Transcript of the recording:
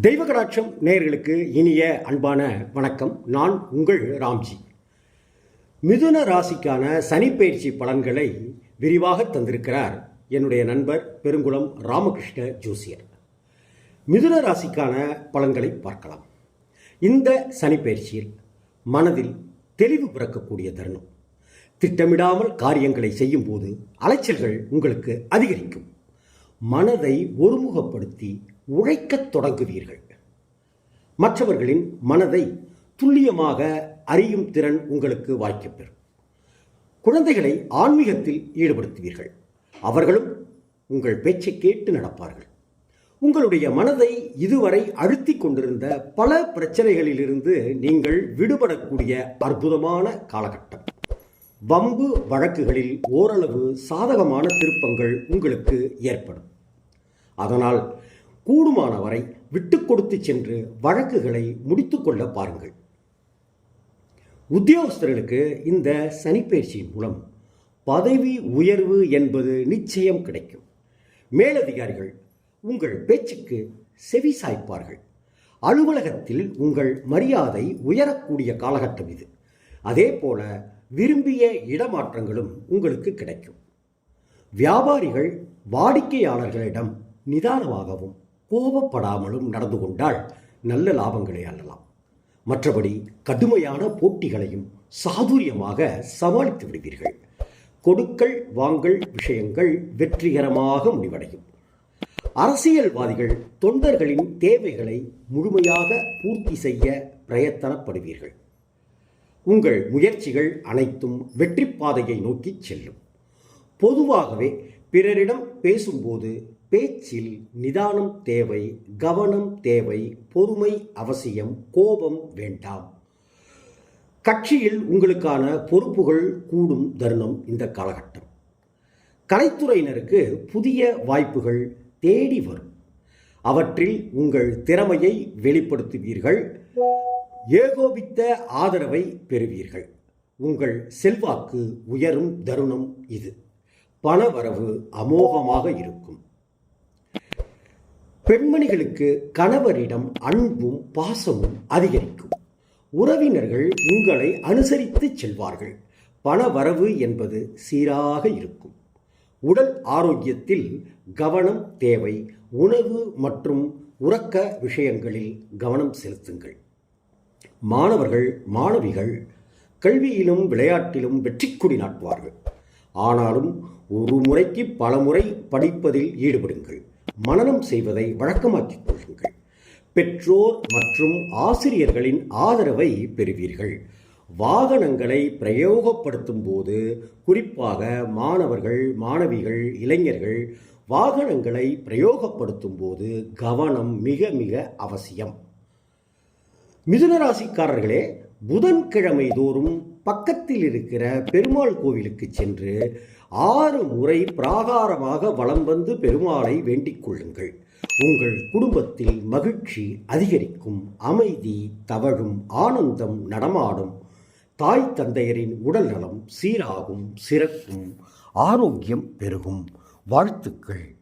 தெய்வ கடாட்சம் நேயர்களுக்கு இனிய அன்பான வணக்கம். நான் உங்கள் ராம்ஜி. மிதுன ராசிக்கான சனிப்பயிற்சி பலன்களை விரிவாக தந்திருக்கிறார் என்னுடைய நண்பர் பெருங்குளம் ராமகிருஷ்ண ஜோசியர். மிதுன ராசிக்கான பலன்களை பார்க்கலாம். இந்த சனிப்பயிற்சியில் மனதில் தெளிவு பிறக்கக்கூடிய தருணம். திட்டமிடாமல் காரியங்களை செய்யும்போது அலைச்சல்கள் உங்களுக்கு அதிகரிக்கும். மனதை ஒருமுகப்படுத்தி உழைக்கத் தொடங்குவீர்கள். மற்றவர்களின் மனதை துல்லியமாக அறியும் திறன் உங்களுக்கு வாய்க்கப்பெறும் குழந்தைகளை ஆன்மீகத்தில் ஈடுபடுத்துவீர்கள். அவர்களும் உங்கள் பேச்சை கேட்டு நடப்பார்கள். உங்களுடைய மனதை இதுவரை அழுத்தி கொண்டிருந்த பல பிரச்சனைகளிலிருந்து நீங்கள் விடுபடக்கூடிய அற்புதமான காலகட்டம். வம்பு வழக்குகளில் ஓரளவு சாதகமான திருப்பங்கள் உங்களுக்கு ஏற்படும். அதனால் கூடுமானவரை விட்டு கொடுத்து சென்று வழக்குகளை முடித்துக்கொள்ள பாருங்கள். உத்தியோகஸ்தர்களுக்கு இந்த சனிப்பயிற்சியின் மூலம் பதவி உயர்வு என்பது நிச்சயம் கிடைக்கும். மேலதிகாரிகள் உங்கள் பேச்சுக்கு செவி சாய்ப்பார்கள். அலுவலகத்தில் உங்கள் மரியாதை உயரக்கூடிய காலகட்டம் இது. அதே போல விரும்பிய இடமாற்றங்களும் உங்களுக்கு கிடைக்கும். வியாபாரிகள் வாடிக்கையாளர்களிடம் நிதானமாகவும் கோபப்படாமலும் நடந்து கொண்டால் நல்ல லாபங்களை அல்லலாம் மற்றபடி கடுமையான போட்டிகளையும் சாதுரியமாக சமாளித்து விடுவீர்கள். கொடுக்கல் வாங்கல் விஷயங்கள் வெற்றிகரமாக முடிவடையும். அரசியல்வாதிகள் தொண்டர்களின் தேவைகளை முழுமையாக பூர்த்தி செய்ய பிரயத்தனப்படுவீர்கள். உங்கள் முயற்சிகள் அனைத்தும் வெற்றி பாதையை நோக்கி செல்லும். பொதுவாகவே பிறரிடம் பேசும்போது பேச்சில் நிதானம் தேவை கவனம் தேவை பொறுமை அவசியம் கோபம் வேண்டாம். கட்சியில் உங்களுக்கான பொறுப்புகள் கூடும் தருணம் இந்த காலகட்டம். கலைத்துறையினருக்கு புதிய வாய்ப்புகள் தேடி வரும். அவற்றில் உங்கள் திறமையை வெளிப்படுத்துவீர்கள் ஏகோபித்த ஆதரவை பெறுவீர்கள். உங்கள் செல்வாக்கு உயரும் தருணம் இது. பணவரவு அமோகமாக இருக்கும். பெண்மணிகளுக்கு கணவரிடம் அன்பும் பாசமும் அதிகரிக்கும். உறவினர்கள் உங்களை அனுசரித்து செல்வார்கள். பணவரவு என்பது சீராக இருக்கும். உடல் ஆரோக்கியத்தில் கவனம் தேவை. உணவு மற்றும் உறக்க விஷயங்களில் கவனம் செலுத்துங்கள். மாணவர்கள் மாணவிகள் கல்வியிலும் விளையாட்டிலும் வெற்றி கொடி நாட்டுவார்கள். ஆனாலும் ஒரு முறைக்கு பல முறை படிப்பதில் ஈடுபடுங்கள். மனனம் செய்வதை வழக்கமாக்கிக் கொள்ளுங்கள். பெற்றோர் மற்றும் ஆசிரியர்களின் ஆதரவை பெறுவீர்கள். வாகனங்களை பிரயோகப்படுத்தும் போது குறிப்பாக மாணவர்கள் மாணவிகள் இளைஞர்கள் வாகனங்களை பிரயோகப்படுத்தும் போது கவனம் மிக மிக அவசியம். மிதுன ராசிக்காரர்களே புதன்கிழமை தோறும் பக்கத்தில் இருக்கிற பெருமாள் கோவிலுக்கு சென்று ஆறு முறை பிராகாரமாக வலம் வந்து பெருமாளை வேண்டிக் கொள்ளுங்கள். உங்கள் குடும்பத்தில் மகிழ்ச்சி அதிகரிக்கும் அமைதி தவழும் ஆனந்தம் நடமாடும் தாய் தந்தையரின் உடல் நலம் சீராகும் சிறக்கும் ஆரோக்கியம் பெருகும். வாழ்த்துக்கள்.